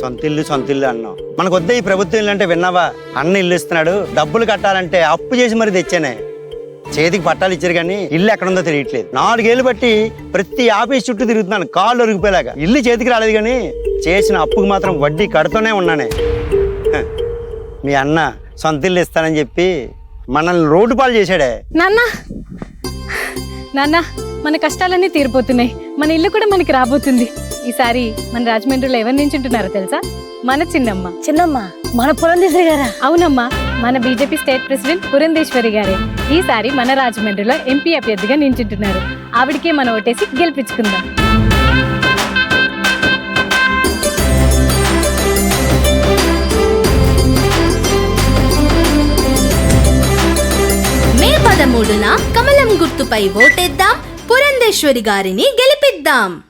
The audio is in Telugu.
సొంత ఇల్లు సొంత ఇల్లు అన్నాం మనకు వద్ద ఈ ప్రభుత్వం ఇల్లు అంటే విన్నావా? అన్న ఇల్లు ఇస్తున్నాడు డబ్బులు కట్టాలంటే అప్పు చేసి మరి తెచ్చానే. చేతికి పట్టాలు ఇచ్చారు కానీ ఇల్లు ఎక్కడుందో తెలియట్లేదు. నాలుగేళ్ళు బట్టి ప్రతి ఆఫీస్ చుట్టూ తిరుగుతున్నాను. కాళ్ళు ఒరిగిపోయేలాగా ఇల్లు చేతికి రాలేదు కానీ చేసిన అప్పుకు మాత్రం వడ్డీ కడుతూనే ఉన్నానే. మీ అన్న సొంత ఇల్లు ఇస్తానని చెప్పి మనల్ని రోడ్డు పాలు చేశాడే. నాన్న! నాన్న మన కష్టాలన్నీ తీరిపోతున్నాయి. మన ఇల్లు కూడా మనకి రాబోతుంది. ఈసారి మన రాజమండ్రిలో ఎవరు నించుంటున్నారో తెలుసా? మన చిన్నమ్మ. చిన్నమ్మ? మన పురంధేశ్వరి గారా అవునమ్మా. మన బీజేపీ స్టేట్ ప్రెసిడెంట్ పురంధేశ్వరి గారే. ఈసారి మన రాజమండ్రిలో ఎంపీ అభ్యర్థిగా నించుంటున్నారు. ఆవిడకే మనం ఓటేసి గెలిపించుకుందాం. మే పదమూడున కమలం గుర్తుపై ఓటేద్దాం. పురంధేశ్వరి గారిని గెలిపిద్దాం.